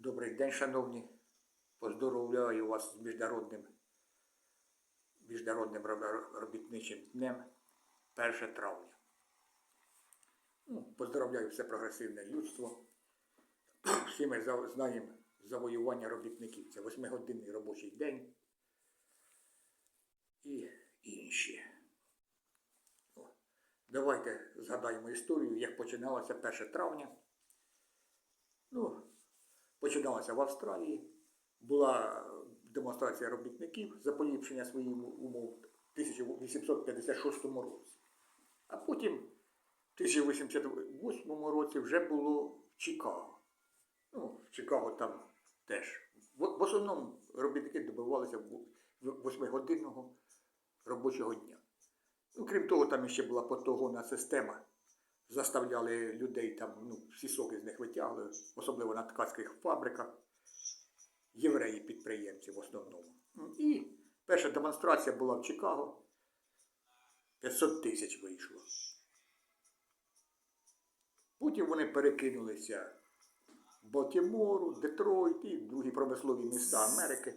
Добрий день, шановні. Поздоровляю вас з міжнародним, міжнародним робітничим днем 1 травня. Ну, поздоровляю все прогресивне людство. Всі ми знаємо завоювання робітників. Це восьмигодинний робочий день і інші. Давайте згадаємо історію, як починалося 1 травня. Ну, починалася в Австралії, була демонстрація робітників за поліпшення своїх умов в 1856 році. А потім в 1888 році вже було в Чикаго. Ну, в Чикаго там теж. В, основному робітники добивалися в- в- восьмигодинного робочого дня. Ну, крім того, там ще була потогонна система. Заставляли людей там, ну, всі соки з них витягли, особливо на ткацьких фабриках. Євреї підприємці в основному. Ну, І перша демонстрація була в Чикаго. 500 тисяч вийшло. Потім вони перекинулися в Балтімору, Детройт і другі промислові міста Америки.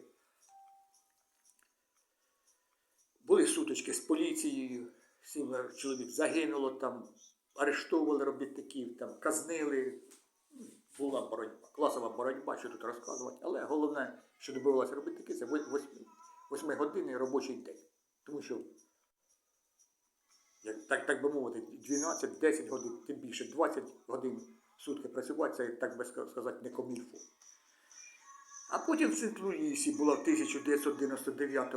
Були сутички з поліцією, сім чоловік загинуло там, арештовували робітників, там, казнили. Була боротьба, класова боротьба, що тут розказувати. Але головне, що добивалися робітники, це восьмигодинний робочий день. Тому що, як, так, так би мовити, 12-10 годин, тим більше 20 годин сутки працювати, це, так би сказати, не комільфо. А потім в Сент-Луїсі була в 1999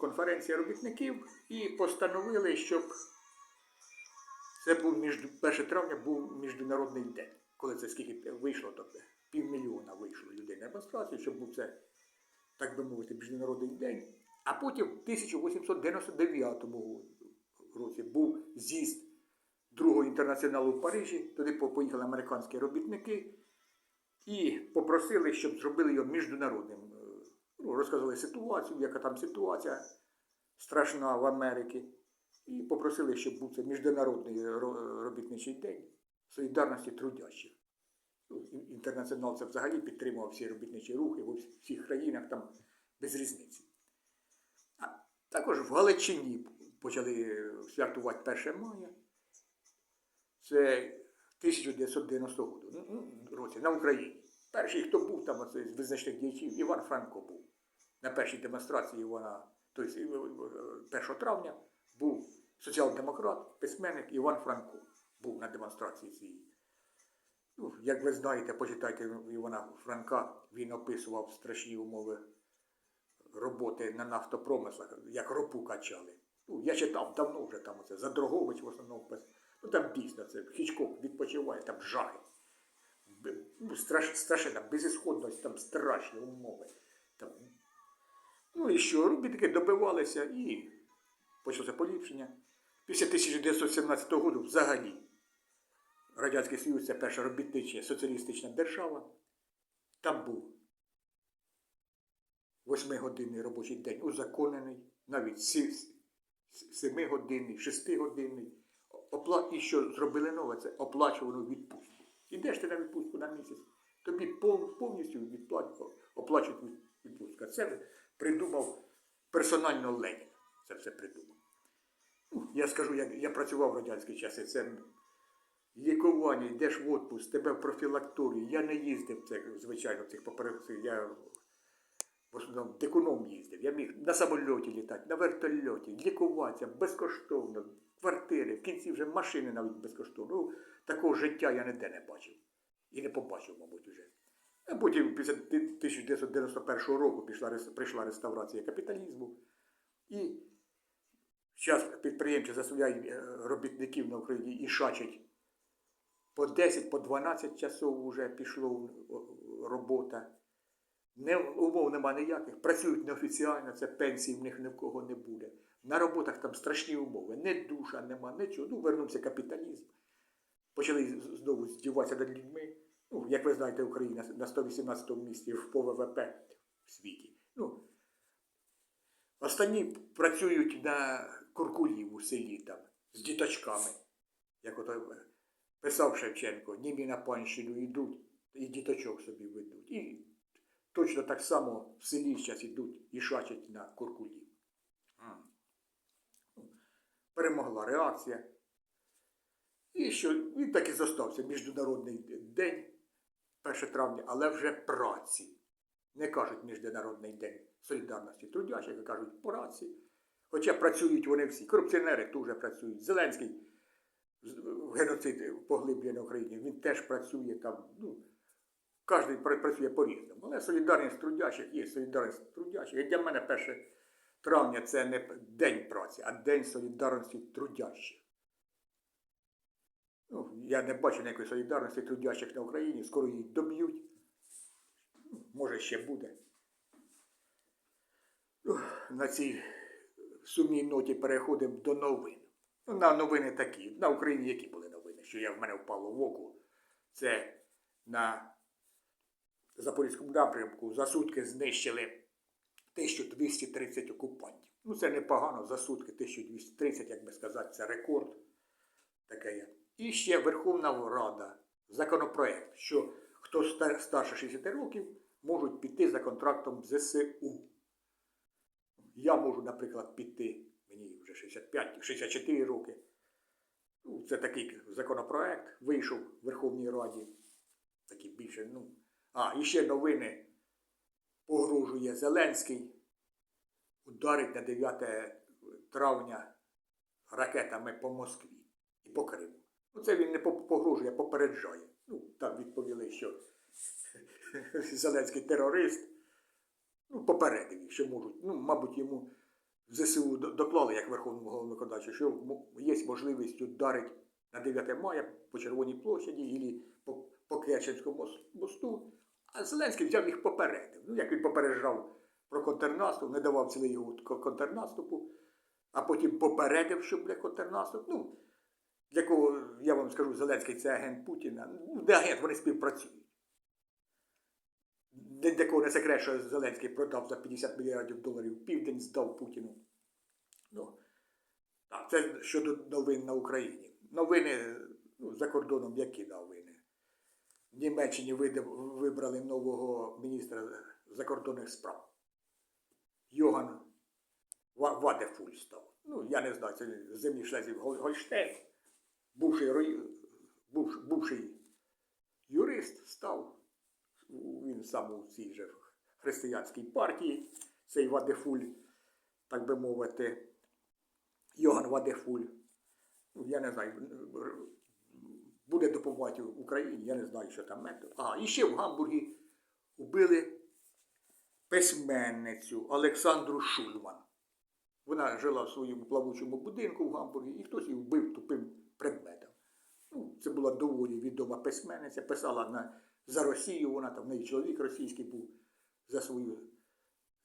конференція робітників і постановили, щоб це був між 1 травня був міжнародний день. Коли це скільки вийшло, то півмільйона вийшло людей на демонстрацію, щоб був це, так би мовити, міжнародний день. А потім в 1899 році був з'їзд другого інтернаціоналу в Парижі, туди поїхали американські робітники і попросили, щоб зробили його міжнародним. Ну, розказали ситуацію, яка там ситуація страшна в Америці. І попросили, щоб був це міжнародний робітничий день солідарності трудящих. Ну, Інтернаціонал це взагалі підтримував всі робітничі рухи в всіх країнах там без різниці. А також в Галичині почали святкувати 1 мая. Це 1990 року, ну, ну, році на Україні. Перший, хто був там оце, з визначних діячів, Іван Франко був. На першій демонстрації Івана, тобто е, е, 1 травня, був соціал-демократ, письменник Іван Франко. Був на демонстрації цій. Ну, як ви знаєте, почитайте Івана Франка, він описував страшні умови роботи на нафтопромислах, як ропу качали. Ну, я читав давно вже там оце, Задрогович в основному пис. Ну там дійсно це Хічкок відпочиває, там жахи. Ну, страш, страшна безісходність, там страшні умови. Там. Ну і що, робітники добивалися і почалося поліпшення. Після 1917 року взагалі Радянський Союз це перша робітнича соціалістична держава. Там був восьмигодинний робочий день узаконений, навіть семигодинний, шестигодинний. Опла... І що зробили нове, це оплачувану відпустку. Ідеш ти на відпустку на місяць, тобі повністю оплачують від- відпустку. Це придумав персонально Ленін. Це все придумав. Я скажу, я, я працював в радянські часи, це лікування, йдеш в отпуск, тебе в профілакторію. Я не їздив це, звичайно, в цих попередніх. Я в основному дикуном їздив. Я міг на самольоті літати, на вертольоті, лікуватися безкоштовно, квартири, в кінці вже машини навіть безкоштовно. Ну, такого життя я ніде не бачив. І не побачив, мабуть, вже. А потім, після 1991 року, пішла, прийшла реставрація капіталізму. І зараз підприємці заставляють е, робітників на Україні і шачать по 10, по 12 часов вже пішло робота. Не, умов нема ніяких, працюють неофіціально, це пенсії в них ні в кого не буде. На роботах там страшні умови, не душа нема, нічого. Ну, вернувся капіталізм. Почали знову здіватися над людьми. Ну, як ви знаєте, Україна на 118 місці по ВВП в світі. Ну, останні працюють на куркулів у селі там, з діточками. Як ото писав Шевченко, німі на панщину йдуть, і діточок собі ведуть. І точно так само в селі зараз ідуть і шачать на куркулі. Перемогла реакція. І що він так і зостався Міжнародний день 1 травня, але вже праці. Не кажуть Міжнародний день солідарності трудящих, а кажуть праці. Хоча працюють вони всі. Корупціонери теж працюють. Зеленський геноцид поглиблює на Україні, він теж працює там. Ну, кожен працює по-різному. Але солідарність трудящих є солідарність трудящих. І для мене 1 травня це не день праці, а день солідарності трудящих. Ну, я не бачу ніякої солідарності трудящих на Україні, скоро її доб'ють. Може, ще буде. Ну, На цій сумній ноті переходимо до новин. Ну, на новини такі. На Україні які були новини, що я в мене впало в око. Це на Запорізькому напрямку за сутки знищили 1230 окупантів. Ну, це непогано за сутки 1230, як би сказати, це рекорд. Таке. І ще Верховна Рада, законопроект, що хто старше 60 років, можуть піти за контрактом ЗСУ. Я можу, наприклад, піти, мені вже 65, 64 роки. Ну, це такий законопроект вийшов в Верховній Раді. Такий більше, ну. А, і ще новини погрожує Зеленський. Ударить на 9 травня ракетами по Москві і по Криму. Ну, це він не погрожує, а попереджає. Ну, там відповіли, що Зеленський терорист. Ну, попередив що можуть. Ну, мабуть, йому в ЗСУ доклали, як Верховному головнокомандувачу, що є можливість ударити на 9 мая по Червоній площаді або по, по Керченському мосту. А Зеленський взяв їх попередив. Ну, як він попереджав про контрнаступ, не давав цілий його контрнаступу, а потім попередив, що буде контрнаступ. Ну, для кого, я вам скажу, Зеленський це агент Путіна. Ну, не агент, вони співпрацюють. Для для кого не секрет, що Зеленський продав за 50 мільярдів доларів південь, здав Путіну. Ну, так, це щодо новин на Україні. Новини ну, за кордоном які новини? В Німеччині вибрали нового міністра закордонних справ. Йоган Вадефуль став. Ну, я не знаю, це землі шлезів Гольштейн, бувший, бувший юрист став. Він сам у цій же християнській партії, цей Вадефуль, так би мовити, Йоган Вадефуль. Ну, я не знаю, буде допомагати Україні, я не знаю, що там метод. А, і ще в Гамбургі убили письменницю Олександру Шульман. Вона жила в своєму плавучому будинку в Гамбургі, і хтось її вбив тупим предметом. Ну, це була доволі відома письменниця, писала на, за Росію, вона там, в неї чоловік російський був за свою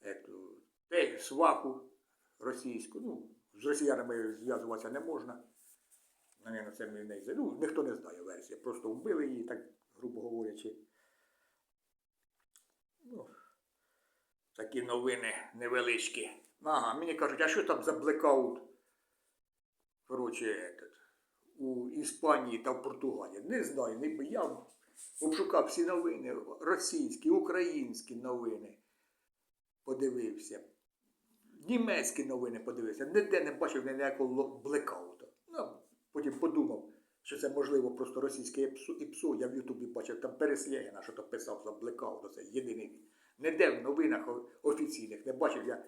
ету, те, сваху російську. Ну, з росіянами зв'язуватися не можна. Навіть це не Ну, ніхто не знає версія. Просто вбили її, так, грубо говорячи. Ну, такі новини невеличкі. Ага, мені кажуть, а що там за блекаут? Коротше, у Іспанії та в Португалії. Не знаю, не, б- я обшукав всі новини, російські, українські новини. Подивився. Німецькі новини подивився. Ніде не бачив ніякого блекауту. Ну, потім подумав, що це можливо просто російське. ІПСО. Я в Ютубі бачив там Переслєгіна, що то писав за блекаут. Це єдиний він. Ніде в новинах офіційних не бачив я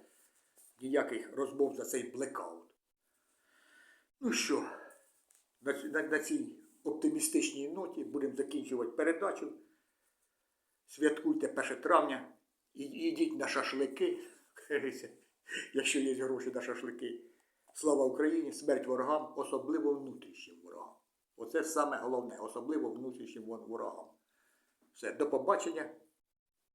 ніяких розмов за цей блекаут. Ну що, на, на, на цій оптимістичній ноті будемо закінчувати передачу. Святкуйте 1 травня йдіть на шашлики, якщо є гроші на шашлики. Слава Україні, смерть ворогам, особливо внутрішнім ворогам. Оце саме головне, особливо внутрішнім ворогам. Все, до побачення.